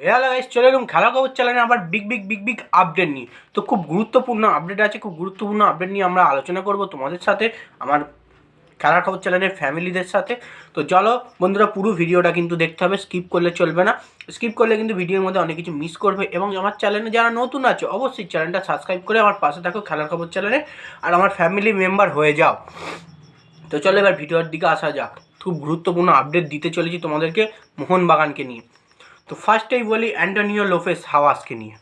Hello guys চলে এলাম খেলা খবর চ্যানেলে আবার big big big big update নিয়ে। তো খুব গুরুত্বপূর্ণ আপডেট আছে, খুব গুরুত্বপূর্ণ আপডেট নিয়ে আমরা আলোচনা করব তোমাদের সাথে, আমার খেলার খবর চ্যানেলের ফ্যামিলিদের সাথে। তো চলো বন্ধুরা, পুরো ভিডিওটা কিন্তু দেখতে হবে স্কিপ করলে চলবে না। স্কিপ করলে কিন্তু ভিডিওর মধ্যে অনেক কিছু মিস করবে এবং আমার চ্যানেলে যারা নতুন আছে, অবশ্যই চ্যানেলটা সাবস্ক্রাইব করে আমার পাশে থাকো খেলার খবর চ্যানেলে আর আমার ফ্যামিলি মেম্বার হয়ে যাও। তো চলো এবার ভিডিওর দিকে আসা যাক। খুব গুরুত্বপূর্ণ আপডেট দিতে চলেছি তোমাদেরকে মোহনবাগানকে নিয়ে। তো ফার্স্টেই বলি অ্যান্টোনিও লোপেস হাওয়াসকে নিয়ে।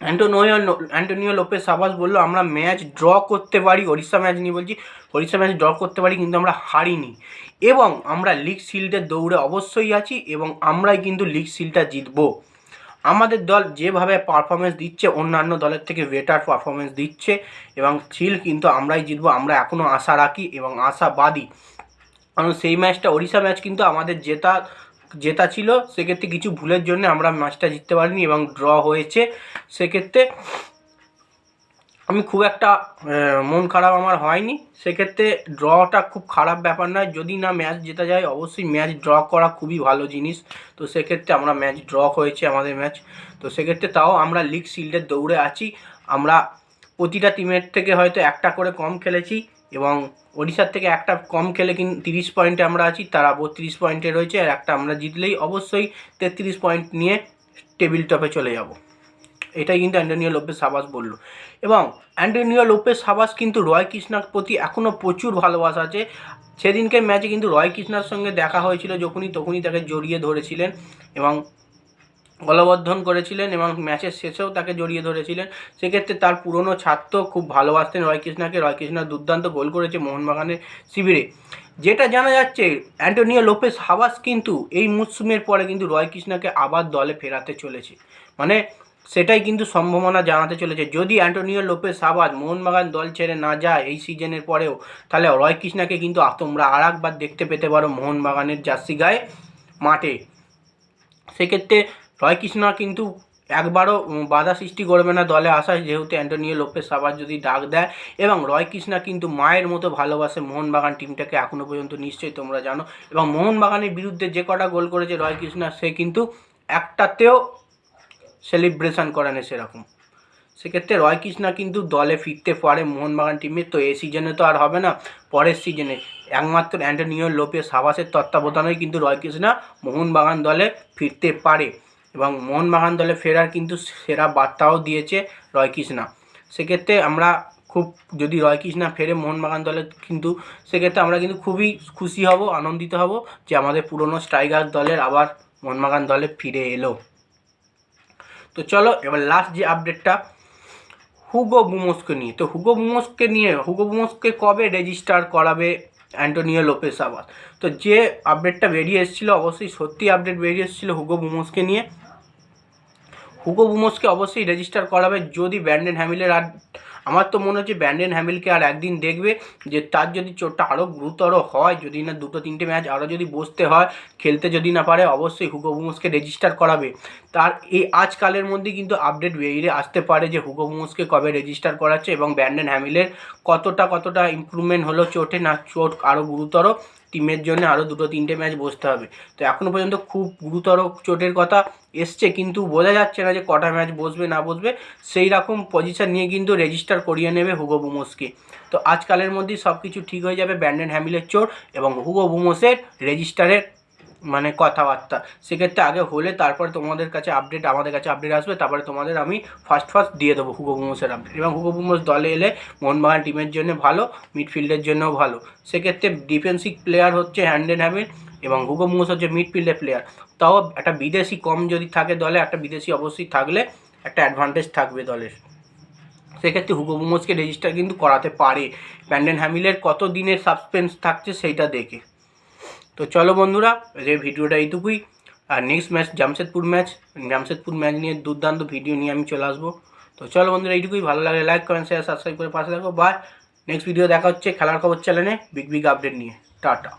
অ্যান্টোনিও অ্যান্টোনিও লোপেস হাওয়াস বলল, আমরা ম্যাচ ড্র করতে পারি, ওড়িশা ম্যাচ নিয়ে বলছি, ওড়িশা ম্যাচ ড্র করতে পারি কিন্তু আমরা হারিনি। এবং আমরা লিগ শিল্ডের দৌড়ে অবশ্যই আছি এবং আমরাই কিন্তু লিগ শিল্ডটা জিতবো। আমাদের দল যেভাবে পারফরমেন্স দিচ্ছে, অন্যান্য দলের থেকে বেটার পারফরমেন্স দিচ্ছে এবং শিল কিন্তু আমরাই জিতবো, আমরা এখনও আশা রাখি এবং আশাবাদী। কারণ সেই ম্যাচটা, ওড়িশা ম্যাচ কিন্তু আমাদের জেতা জেতা ছিল, সেক্ষেত্রে কিছু ভুলের জন্য আমরা ম্যাচটা জিততে পারিনি এবং ড্র হয়েছে। সেক্ষেত্রে আমি খুব একটা মন খারাপ আমার হয়নি। সেক্ষেত্রে ড্রটা খুব খারাপ ব্যাপার নয়। যদি না ম্যাচ জেতা যায়, অবশ্যই ম্যাচ ড্র করা খুবই ভালো জিনিস। তো সেক্ষেত্রে আমরা ম্যাচ ড্র হয়েছে আমাদের ম্যাচ তো সেক্ষেত্রে তাও আমরা লিগ শিল্ডের দৌড়ে আছি। আমরা প্রতিটা টিমের থেকে হয়তো একটা করে কম খেলেছি। এবং ওড়িশার থেকে একটা কম খেলে কিন্তু তিরিশ পয়েন্টে আমরা আছি, তারা বত্রিশ পয়েন্টে রয়েছে, আর একটা আমরা জিতলেই অবশ্যই তেত্রিশ পয়েন্ট নিয়ে টেবিল টপে চলে যাব। এটাই কিন্তু অ্যান্টোনিও লোপেস সাবাস বলল। এবং অ্যান্টোনিও লোপেস সাবাস কিন্তু রয় কৃষ্ণার প্রতি এখনও প্রচুর ভালোবাসা আছে। সেদিনকে ম্যাচে কিন্তু রয় কৃষ্ণার সঙ্গে দেখা হয়েছিল, যখনই, তখনই তাকে জড়িয়ে ধরেছিলেন এবং গলবর্ধন করেছিলেন এবং ম্যাচের শেষেও তাকে জড়িয়ে ধরেছিলেন। সেক্ষেত্রে তার পুরনো ছাত্র খুব ভালোবাসতেন রয় কৃষ্ণাকে রয় কৃষ্ণা দুর্দান্ত গোল করেছে মোহনবাগানের শিবিরে। যেটা জানা যাচ্ছে, অ্যান্টোনিও লোপেস হাবাস কিন্তু এই মরশুমের পরে কিন্তু রয় কৃষ্ণাকে আবার দলে ফেরাতে চলেছে। মানে সেটাই কিন্তু সম্ভাবনা জানাতে চলেছে। যদি অ্যান্টোনিও লোপেস হাবাস মোহনবাগান দল ছেড়ে না যায় এই সিজনের পরেও, তাহলে রয় কৃষ্ণাকে কিন্তু তোমরা আর একবার দেখতে পেতে পারো মোহনবাগানের জার্সি গায়ে মাঠে। সেক্ষেত্রে রয় কৃষ্ণা কিন্তু একবারও বাধা সৃষ্টি করবে না দলে আসায়, যেহেতু অ্যান্টোনিও লোপেস আবার যদি ডাক দেয়। এবং রয় কৃষ্ণা কিন্তু মায়ের মতো ভালোবাসে মোহনবাগান টিমটাকে এখনও পর্যন্ত, নিশ্চয়ই তোমরা জানো। এবং মোহনবাগানের বিরুদ্ধে যে কটা গোল করেছে রয় কৃষ্ণা সে কিন্তু একটাতেও সেলিব্রেশন করে না সেরকম। সেক্ষেত্রে রয় কৃষ্ণা কিন্তু দলে ফিরতে পারে মোহনবাগান টিমে। তো এই সিজনে তো আর হবে না, পরের সিজনে একমাত্র অ্যান্টোনিও লোপেস হাবাসের তত্ত্বাবধানেই কিন্তু রয় কৃষ্ণা মোহনবাগান দলে ফিরতে পারে। এবং মোহনবাগান দলে ফেরার কিন্তু সেরা বার্তাও দিয়েছে রয় কৃষ্ণা সেক্ষেত্রে আমরা খুব, যদি রয় কৃষ্ণা ফেরে মোহনবাগান দলে কিন্তু, সেক্ষেত্রে আমরা কিন্তু খুবই খুশি হব, আনন্দিত হব যে আমাদের পুরনো স্ট্রাইকার দলের আবার মোহনবাগান দলে ফিরে এলো। তো চলো, এবার লাস্ট যে আপডেটটা হুগো বুমোসকে নিয়ে। তো হুগো বুমোসকে নিয়ে, হুগো বুমোসকে কবে রেজিস্টার করাবে অ্যান্টোনিও লোপেস আবার? তো যে আপডেটটা বেরিয়ে এসেছিল, অবশ্যই সত্যি আপডেট বেরিয়ে এসেছিল হুগো বুমোসকে নিয়ে। হুগো বুমোসকে অবশ্যই রেজিস্টার করাবে। যদি ব্যান্ডেন হ্যামিলের আর আমার তো মনে হচ্ছে ব্যান্ডেন হ্যামিলকে আর একদিন দেখবে যে তার যদি চোটটা আরও গুরুতর হয়, যদি না দুটো তিনটে ম্যাচ আরও যদি বসতে হয়, খেলতে যদি না পারে, অবশ্যই হুগো বুমোসকে রেজিস্টার করাবে। তার এই আজকালের মধ্যে কিন্তু আপডেট বেরিয়ে আসতে পারে যে হুগো বুমোসকে কবে রেজিস্টার করাচ্ছে এবং ব্যান্ডেন হ্যামিলের কতটা কতটা ইমপ্রুভমেন্ট হলো চোটে না চোট আরও গুরুতর। টিমের জন্য আরও দুটো তিনটে ম্যাচ বসতে হবে। তো এখনও পর্যন্ত খুব গুরুতর চোটের কথা এসছে, কিন্তু বোঝা যাচ্ছে না যে কটা ম্যাচ বসবে, না বসবে। সেই রকম পজিশন নিয়ে কিন্তু রেজিস্টার করিয়ে নেবে হুগো বুমোসকে। তো আজকালের মধ্যেই সব কিছু ঠিক হয়ে যাবে ব্যান্ডেন হ্যামিলের চোট এবং হুগো বুমোসের রেজিস্টারের মানে কথাবার্তা। সেক্ষেত্রে আগে হলে তারপরে তোমাদের কাছে আপডেট আমাদের কাছে আপডেট আসবে, তারপরে তোমাদের আমি ফার্স্ট ফার্স্ট দিয়ে দেবো হুগো আপডেট এবং হুগো দলে এলে মোহনবাগান টিমের জন্য ভালো মিডফিল্ডের জন্যও ভালো। সেক্ষেত্রে ডিফেন্সিভ প্লেয়ার হচ্ছে হ্যান্ডেন হ্যামিল এবং হুগো হচ্ছে মিডফিল্ডের প্লেয়ার তাও একটা বিদেশি কম যদি থাকে দলে, একটা বিদেশি অবশ্যই থাকলে একটা অ্যাডভান্টেজ থাকবে দলের। সেক্ষেত্রে হুগো রেজিস্টার কিন্তু করাতে পারে। ব্যান্ডেন হ্যামিলের কত দিনের সাসপেন্স থাকছে সেইটা দেখে। তো চলো বন্ধুরা যে ভিডিওটা এইটুকুই। আর next match Jamshedpur match Jamshedpur match নিয়ে দুর্দান্ত ভিডিও নিয়ে আমি চলে আসব। তো চলো বন্ধুরা, এইটুকুই। ভালো লাগলে লাইক করেন শেয়ার সাবস্ক্রাইব করে পাশে থাকো। বা নেক্সট ভিডিও দেখা হচ্ছে, খেলার খবর চ্যানেলে বিগ বিগ আপডেট নিয়ে। টাটা।